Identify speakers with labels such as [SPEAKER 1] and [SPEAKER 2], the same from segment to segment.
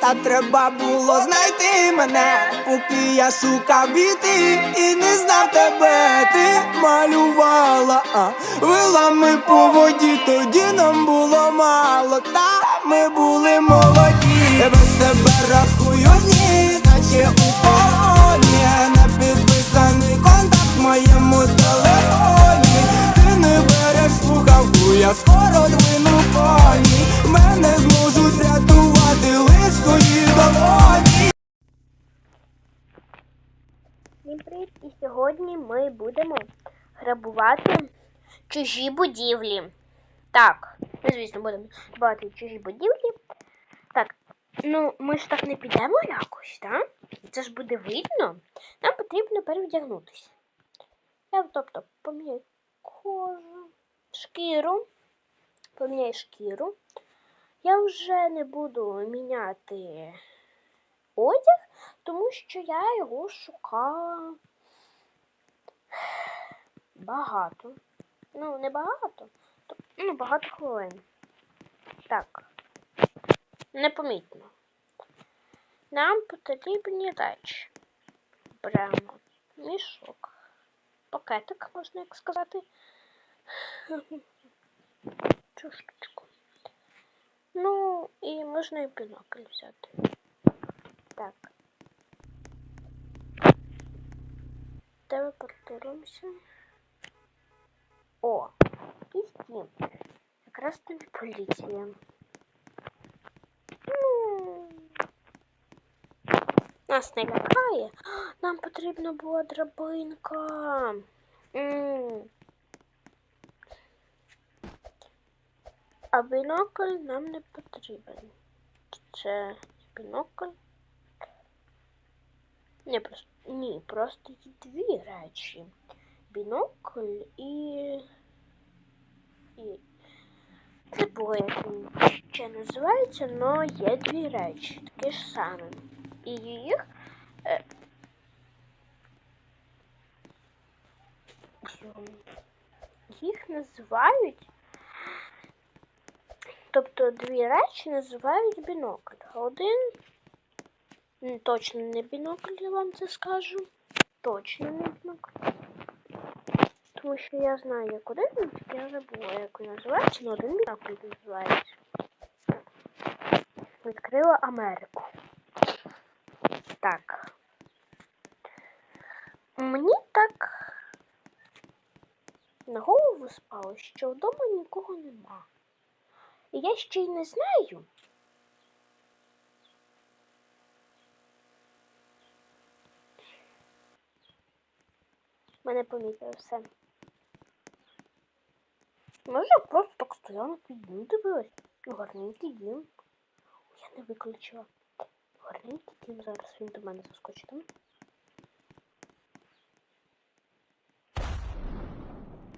[SPEAKER 1] та треба було знайти мене, поки я сука біти і не знав тебе, ти малювала, а вилами по воді, тоді нам було мало, та ми були молоді, без тебе рахую дні, наче у
[SPEAKER 2] сьогодні ми будемо грабувати чужі будівлі. Так, ми, звісно, будемо грабувати чужі будівлі. Так, ну ми ж так не підемо якось, так? Це ж буде видно. Нам потрібно перевдягнутися. Я, тобто, поміняю кожу, шкіру. Поміняю шкіру. Я вже не буду міняти одяг, тому що я його шукала багато. Ну, не багато, ну, багато хвилин. Так. Непомітно. Нам потрібні речі. Беремо мішок. Пакетик, можна як сказати. Цю штучку. Ну, і можна і бінокль взяти. Так. Телепортуємося. О, і стім. Якраз тобі поліція. Нас не лякає. Нам потрібна була драбинка. М. А бінокль нам не потрібен. Це бінокль. Не просто ні, просто дві речі. Бінокль і. і. Забула, як він ще називається, але є дві речі, такі ж самі. І їх. Їх називають. Тобто дві речі називають бінокль. Один Точно не бінокль, я вам це скажу. Точно не бінокль. Тому що я знаю, як один, тільки я забула, як він називається, але один бінокль називається. Відкрила Америку. Так. Мені так на голову спало, що вдома нікого нема. І я ще й не знаю. Мене помітили все. Може, просто так стояла той дім дивилась. Гарненький дім. Я не виключила. Гарненький дім, зараз він до мене заскочить.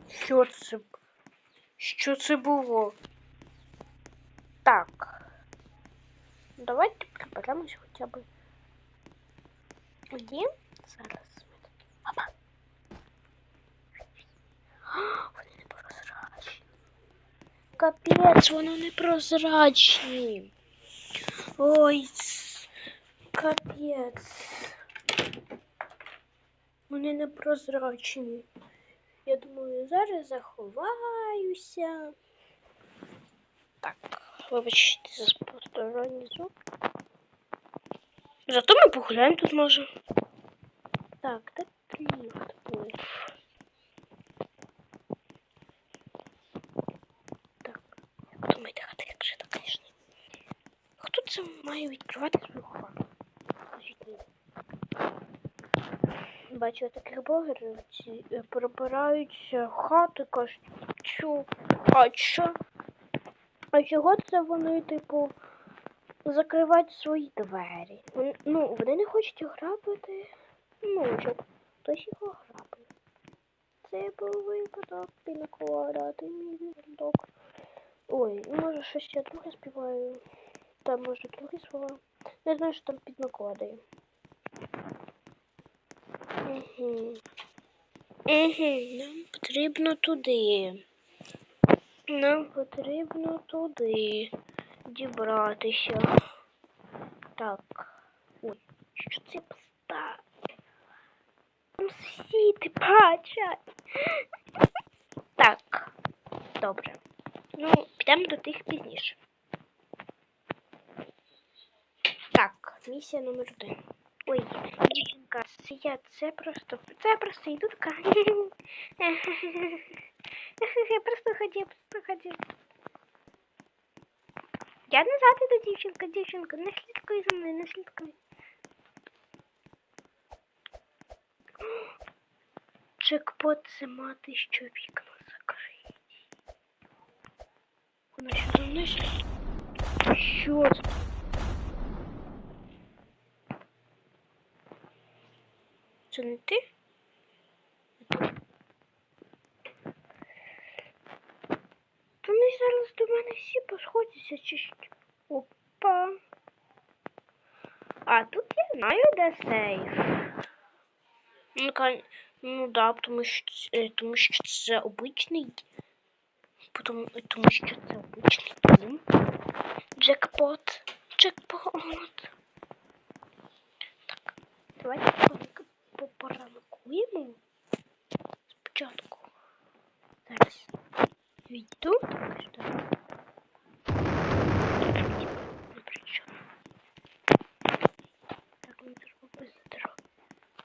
[SPEAKER 2] Що це? Що це було? Так. Давайте приберемось хоча б. Дім. Зараз ми такі. Опа. Вони не прозрачні. Капець, вони не прозрачні. Ой, капець. Вони не прозрачні. Я думаю, зараз заховаюся. Так, вибачте за посторонній звук. Зато ми погуляємо тут може. Так, так ліфт. Так, як думаєте, хата як же так, звісно. Це має відкривати свою. Бачу таких блогерів, ці прибираються хати, кажуть, чу, а що? А чого це вони, типу, закривають свої двері? Вони, ну, вони не хочуть ограбити. Ну, щоб хтось їх ограбив. Це був випадок пінаколадати мій випадок. Ой, може щось я друге співаю. Там може другі слова. Не знаю, що там під накладаю. Угу. Угу, нам потрібно туди. Нам потрібно туди дібратися. Так. Ой, що це поставити? Там сусіди бачать. Так. Добре. Ну, підемо до тих пізніше. Так, місія номер один. Ой, дівчинка, я, це просто, це просто йдутка. Я просто хотів, просто хотів. Я назад іду, дівчинка, дівчинка, не слідкуй за мною, не слідкуй. Джекпот це мати, що вікно закриють. Вона що за мною? Що це? Це не? То вони зараз до мене всі посходяться чи що? Опа. А тут я знаю, де сейф. Ну, ну да, тому що, е, тому що це обичний. Тому, тому що це обичний дім. Джекпот. Джекпот. Так, давайте поранк- по- поранкуємо. Спочатку. Зараз. Відійду. Сюди. Так, мені треба быстро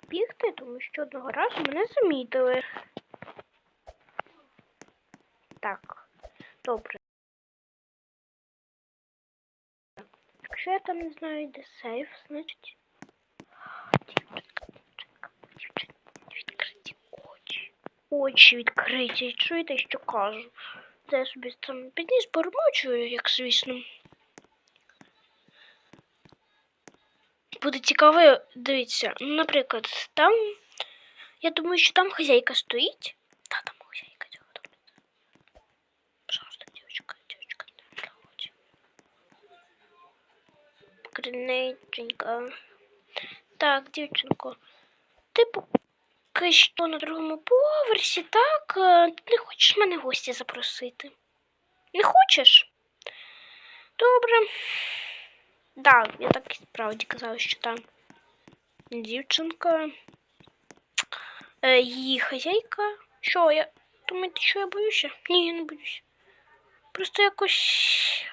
[SPEAKER 2] бігти, тому що одного разу мене замітили. Так, добре. Якщо я там не знаю, де сейф, значить. Дівчинка, дівчинка, дівчинка, відкриті очі. Відкриті. Чуєте, що кажу? Це я собі там підніс бормочую, як звісно. Буде цікаво, дивіться, наприклад, там. Я думаю, що там хазяйка стоїть. Та там хазяйка цього дома. Пожалуйста, девочка, девочка, не проходи. Криниченька. Так, дівчинко. Ти що на другому поверсі, так? Е, Ти не хочеш мене гості запросити? Не хочеш? Добре. Да, я так і справді казала, що там дівчинка. Е, її хазяйка. Що, я. Думаєте, що я боюся? Ні, я не боюся. Просто якось.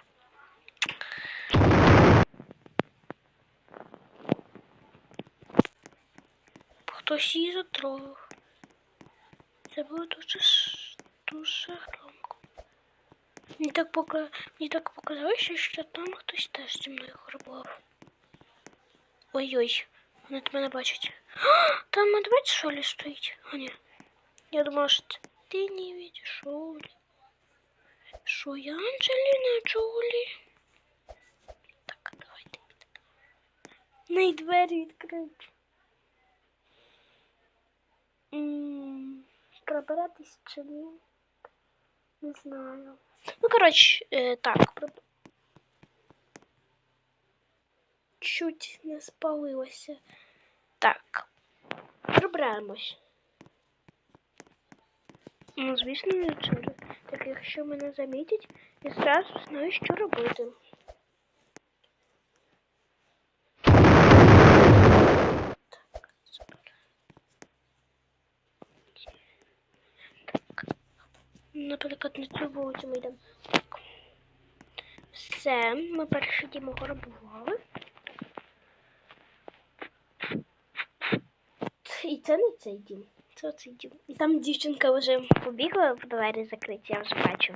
[SPEAKER 2] Хтось її затрогав. Це було дуже, дуже громко. Мені так, пока... Мені так показалося, що там хтось теж зі мною храбував. Ой-ой, вони мене бачать. А, там медведь що ли стоїть? А ні. Я думала, що це ти не видиш, що ли? Що я Анджеліна Джолі? Так, давайте. Не двері відкриті. М, Пробиратись чи ні? Не знаю. Ну, коротше, е, так. Чуть не спалилося. Так. Пробираємось. Ну, звісно, не через. Так якщо мене замітять, я зразу знаю, що робити. Наприклад, на цю вулицю ми йдемо. Так. Все, ми перший дім ограбували. І це не цей дім. Це оцей дім. І там дівчинка вже побігла в двері закриті, я вже бачу.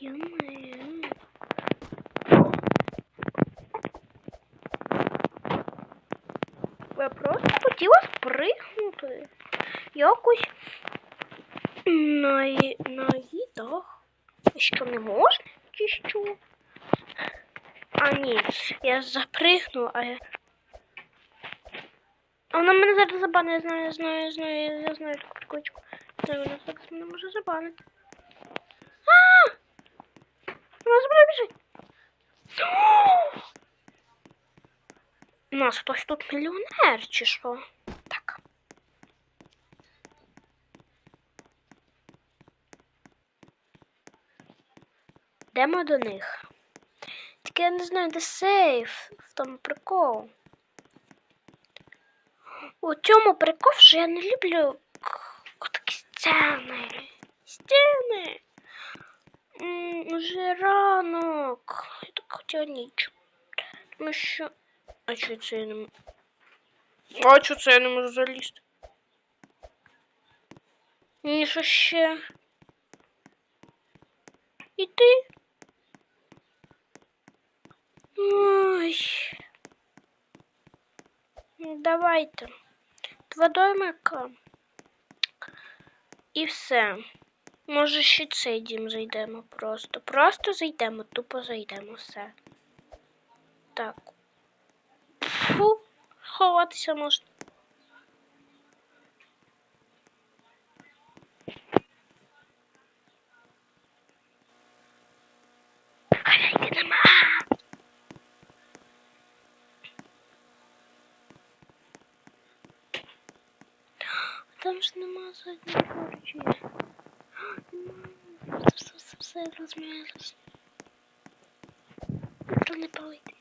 [SPEAKER 2] Йо-моє. Я просто хотіла спригнути. Якось на, на її дах. Що не можна? Чи що? А ні, я запригну, а я. А Вона мене зараз забанить, я знаю, я знаю, я знаю, я знаю таку прикольчику. Знаю, вона зараз мене може забанити. А! Вона за мною біжить. У нас хтось тут мільйонер, чи що? Так. Йдемо до них. Тільки я не знаю, де сейф. В тому прикол. У цьому прикол, що я не люблю такі стіни. Стіни. М, Уже ранок. Я так хотіла ніч. Тому що. А чого це я не можу? А чого це я не можу залізти? Ні, що ще? І ти? Ой. Давайте. Два домика. І все. Може, ще цей дім зайдемо просто. Просто зайдемо, тупо зайдемо все. Так. Фу, ховатися можна. Хазяйки нема. Там поруч. Нема. Все, все, все розмірилось. Вітер не палить.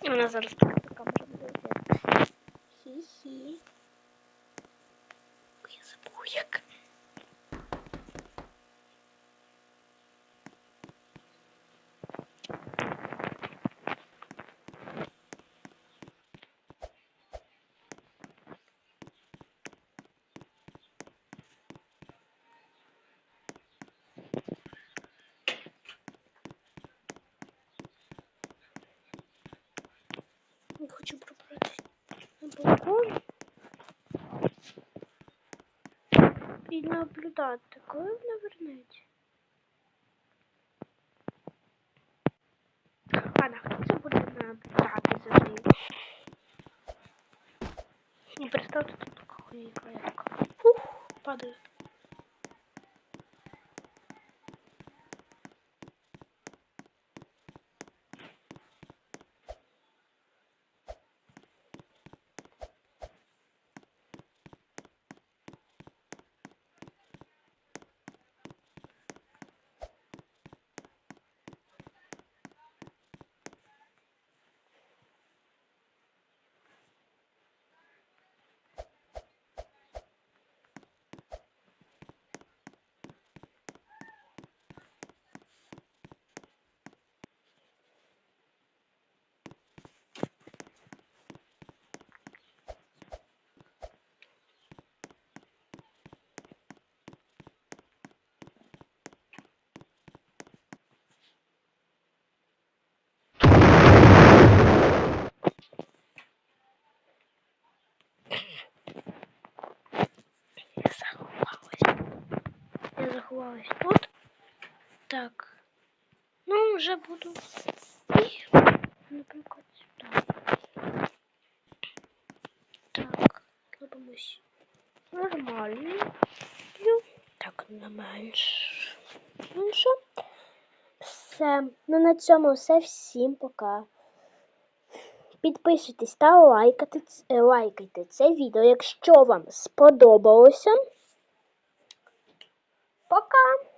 [SPEAKER 2] Вона зараз така камера буде. Хі-хі. Я забув. Я хочу пробратися на балкон і наблюдати, коли вона вернеться. Ладно, хто це буде наблюдати за нею? Не представте тут така хуйка, я така. Фух, падаю. Я заховалась. Заховалась тут. Так. Ну, вже буду. І, наприклад, сюди. Так, робимось нормально. Ну, Так, не менш. Ну? Все. Ну на цьому все. Всім пока. Підписуйтесь та лайкайте, лайкайте це відео, якщо вам сподобалося. Пока!